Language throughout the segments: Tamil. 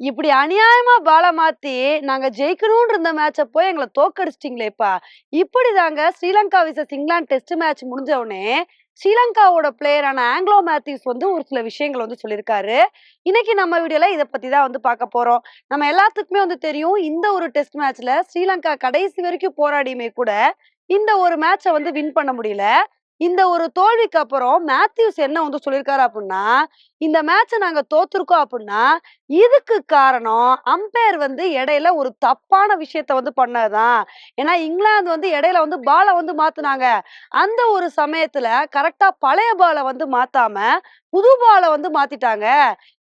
இப்படி அநியாயமா பால மாத்தி நாங்க ஜெயிக்கணும்னு இருந்த மேட்ச போய் எங்களை தோக்கடிச்சிட்டீங்களேப்பா. இப்படிதாங்க Sri Lanka versus England test match முடிஞ்ச உடனே ஸ்ரீலங்காவோட பிளேயரான ஆங்கிலோ மேத்யூஸ் வந்து ஒரு சில விஷயங்கள் வந்து சொல்லியிருக்காரு. இன்னைக்கு நம்ம வீடியோல இதை பத்தி தான் வந்து பார்க்க போறோம். நம்ம எல்லாத்துக்குமே வந்து தெரியும் இந்த ஒரு டெஸ்ட் மேட்ச்ல ஸ்ரீலங்கா கடைசி வரைக்கும் போராடியுமே கூட இந்த ஒரு மேட்சை வந்து வின் பண்ண முடியல. இந்த ஒரு தோல்விக்கு அப்புறம் மேத்யூஸ் என்ன வந்து சொல்லியிருக்காரு அப்படின்னா இந்த மேட்சை நாங்க தோத்துருக்கோம் அப்படின்னா இதுக்கு காரணம் அம்பையர் வந்து இடையில ஒரு தப்பான விஷயத்த வந்து பண்ணதுதான் ஏன்னா இங்கிலாந்து வந்து இடையில வந்து பாலை வந்து மாத்துனாங்க. அந்த ஒரு சமயத்துல கரெக்டா பழைய பாலை வந்து மாத்தாம புது பாலை வந்து மாத்திட்டாங்க.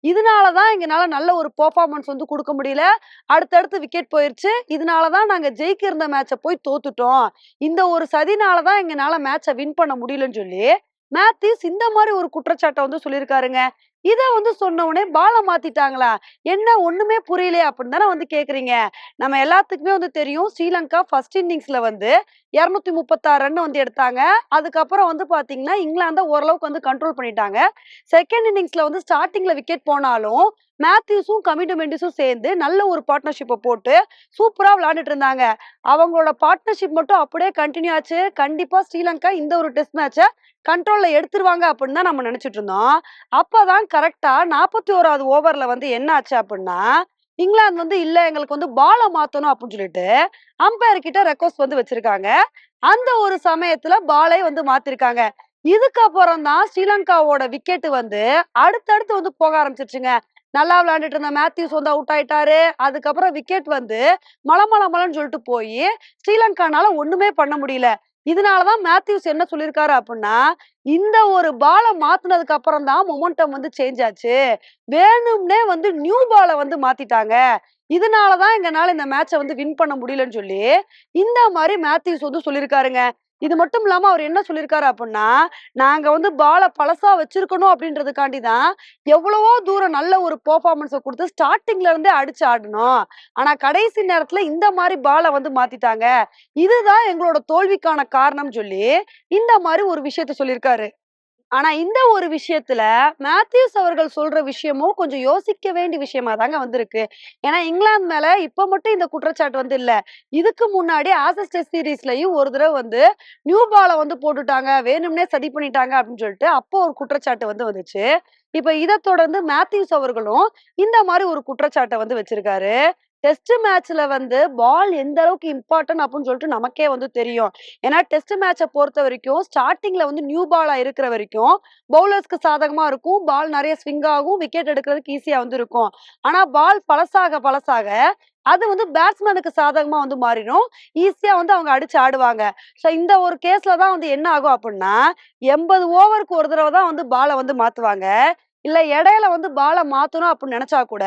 இதனாலதான் எங்களால நல்ல ஒரு பெர்ஃபார்மன்ஸ் வந்து கொடுக்க முடியல. அடுத்தடுத்து விக்கெட் போயிருச்சு. இதனாலதான் நாங்க ஜெயிக்க இருந்த மேட்சை போய் தோத்துட்டோம். இந்த ஒரு சதினாலதான் எங்களால மேட்சை வின் பண்ண முடியலன்னு சொல்லி மேத்யூஸ் இந்த மாதிரி ஒரு குற்றச்சாட்டை வந்து சொல்லியிருக்காருங்க. இதை வந்து சொன்ன உடனே பாலை மாத்திட்டாங்களா? என்ன ஒண்ணுமே புரியலையே அப்படின்னு தானே வந்து கேக்குறீங்க. நம்ம எல்லாத்துக்குமே வந்து தெரியும். ஸ்ரீலங்கா ஃபர்ஸ்ட் இன்னிங்ஸ்ல வந்து இருநூத்தி முப்பத்தாறு ரன் வந்து எடுத்தாங்க. அதுக்கப்புறம் வந்து பாத்தீங்கன்னா இங்கிலாந்தை ஓரளவுக்கு வந்து கண்ட்ரோல் பண்ணிட்டாங்க. செகண்ட் இன்னிங்ஸ்ல வந்து ஸ்டார்டிங்ல விக்கெட் போனாலும் மேத்யூஸும் கமிட்டு மெண்டிஸும் சேர்ந்து நல்ல ஒரு பார்ட்னர்ஷிப்பை போட்டு சூப்பரா விளையாண்டுட்டு இருந்தாங்க. அவங்களோட பார்ட்னர்ஷிப் மட்டும் அப்படியே கண்டினியூ ஆச்சு. கண்டிப்பா ஸ்ரீலங்கா இந்த ஒரு டெஸ்ட் மேட்சை கண்ட்ரோல்ல எடுத்துருவாங்க அப்படின்னு தான் நம்ம நினைச்சிட்டு இருந்தோம். அப்பதான் கரெக்டா நாற்பத்தி ஓராவது ஓவர்ல வந்து என்ன ஆச்சு அப்படின்னா இங்கிலாந்து வந்து இல்ல எங்களுக்கு வந்து பாலை மாத்தணும் அப்படின்னு சொல்லிட்டு அம்பையர் கிட்ட ரெக்வஸ்ட் வந்து வச்சிருக்காங்க. அந்த ஒரு சமயத்துல பாலை வந்து மாத்திருக்காங்க. இதுக்கப்புறம் தான் ஸ்ரீலங்காவோட விக்கெட் வந்து அடுத்தடுத்து வந்து போக ஆரம்பிச்சிருச்சுங்க. நல்லா விளையாண்டுட்டு இருந்த மேத்யூஸ் வந்து அவுட் ஆயிட்டாரு. அதுக்கப்புறம் விக்கெட் வந்து மலமல மலன்னு சொல்லிட்டு போய் ஸ்ரீலங்கானால ஒண்ணுமே பண்ண முடியல. இதனாலதான் மேத்யூஸ் என்ன சொல்லியிருக்காரு அப்படின்னா இந்த ஒரு பாலை மாத்தினதுக்கு அப்புறம் தான் மொமெண்டம் வந்து சேஞ்ச் ஆச்சு. வேணும்னே வந்து நியூ பாலை வந்து மாத்திட்டாங்க. இதனாலதான் எங்கனால இந்த மேட்சை வந்து வின் பண்ண முடியலன்னு சொல்லி இந்த மாதிரி மேத்யூஸ் வந்து சொல்லியிருக்காருங்க இது மட்டும் இல்லாம அவர் என்ன சொல்லியிருக்காரு அப்படின்னா நாங்க வந்து பாலை பழசா வச்சிருக்கணும் அப்படின்றதுக்காண்டி தான் எவ்வளவோ தூரம் நல்ல ஒரு பெர்ஃபார்மன்ஸை கொடுத்து ஸ்டார்டிங்ல இருந்தே அடிச்சு ஆடணும். ஆனா கடைசி நேரத்துல இந்த மாதிரி பாலை வந்து மாத்திட்டாங்க. இதுதான் எங்களோட தோல்விக்கான காரணம் சொல்லி இந்த மாதிரி ஒரு விஷயத்த சொல்லியிருக்காரு. ஆனா இந்த ஒரு விஷயத்துல மேத்யூஸ் அவர்கள் சொல்ற விஷயமும் கொஞ்சம் யோசிக்க வேண்டிய விஷயமா தாங்க வந்திருக்கு. ஏன்னா இங்கிலாந்து மேல இப்ப மட்டும் இந்த குற்றச்சாட்டு வந்து இல்ல. இதுக்கு முன்னாடி ஆசஸ் டெஸ்ட் சீரீஸ்லயும் ஒரு தடவை வந்து நியூ பாலை வந்து போட்டுட்டாங்க வேணும்னே சதி பண்ணிட்டாங்க அப்படின்னு சொல்லிட்டு அப்போ ஒரு குற்றச்சாட்டு வந்து வந்துச்சு. இப்ப இதை தொடர்ந்து மேத்யூஸ் அவர்களும் இந்த மாதிரி ஒரு குற்றச்சாட்டை வந்து வச்சிருக்காரு. டெஸ்ட் மேட்ச்ல வந்து பால் எந்த அளவுக்கு இம்பார்ட்டன்ட் அப்படின்னு சொல்லிட்டு நமக்கே வந்து தெரியும். ஏன்னா டெஸ்ட் மேட்சை பொறுத்த வரைக்கும் ஸ்டார்டிங்ல வந்து நியூ பாலா இருக்கிற வரைக்கும் பவுலர்ஸ்க்கு சாதகமா இருக்கும். பால் நிறைய ஸ்விங் ஆகும். விக்கெட் எடுக்கிறதுக்கு ஈஸியா வந்து இருக்கும். ஆனா பால் பழசாக பழசாக அது வந்து பேட்ஸ்மேனுக்கு சாதகமா வந்து மாறிடும். ஈஸியா வந்து அவங்க அடிச்சு ஆடுவாங்க. ஸோ இந்த ஒரு கேஸ்ல தான் வந்து என்ன ஆகும் அப்படின்னா எண்பது ஓவருக்கு ஒரு தடவை தான் வந்து பாலை வந்து மாத்துவாங்க. இல்லை இடையில வந்து பாலை மாற்றணும் அப்படின்னு நினச்சா கூட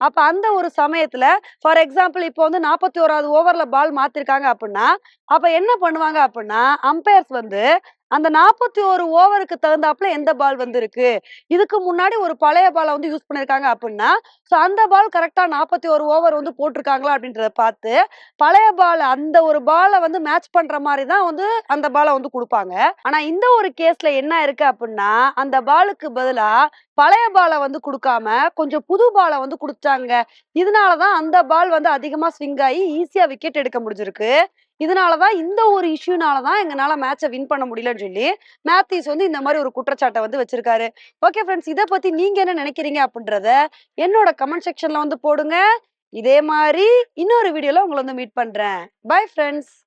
அப்போ அந்த ஒரு சமயத்தில் ஃபார் எக்ஸாம்பிள் இப்போ வந்து நாற்பத்தி ஓராவது ஓவரில் பால் மாற்றிருக்காங்க அப்படின்னா அப்போ என்ன பண்ணுவாங்க அப்படின்னா அம்பையர்ஸ் வந்து அந்த நாற்பத்தி ஒரு ஓவருக்கு தகுந்தாப்புல எந்த பால் வந்திருக்கு? இதுக்கு முன்னாடி ஒரு பழைய பாலை வந்து யூஸ் பண்ணிருக்காங்க அப்படின்னா ஸோ அந்த பால் கரெக்டா நாற்பத்தி ஒரு ஓவர் வந்து போட்டிருக்காங்களா அப்படின்றத பார்த்து பழைய பால் அந்த ஒரு பாலை வந்து மேட்ச் பண்ற மாதிரி தான் வந்து அந்த பாலை வந்து கொடுப்பாங்க. ஆனா இந்த ஒரு கேஸ்ல என்ன இருக்கு அப்படின்னா அந்த பாலுக்கு பதிலா பழைய பாலை வந்து கொடுக்காம கொஞ்சம் புது பாலை வந்து கொடுத்தாங்க இதனாலதான் அந்த பால் வந்து அதிகமா ஸ்விங் ஆகி ஈஸியா விக்கெட் எடுக்க முடிஞ்சிருக்கு. இதனாலதான் இந்த ஒரு இஷ்யூனாலதான் எங்களால மேட்சை வின் பண்ண முடியலன்னு சொல்லி மேத்யூஸ் வந்து இந்த மாதிரி ஒரு குற்றச்சாட்டை வந்து வச்சிருக்காரு. ஓகே ஃப்ரெண்ட்ஸ் இதை பத்தி நீங்க என்ன நினைக்கிறீங்க அப்படின்றத என்னோட கமெண்ட் செக்ஷன்ல வந்து போடுங்க. இதே மாதிரி இன்னொரு வீடியோல உங்களை வந்து மீட் பண்றேன். Bye friends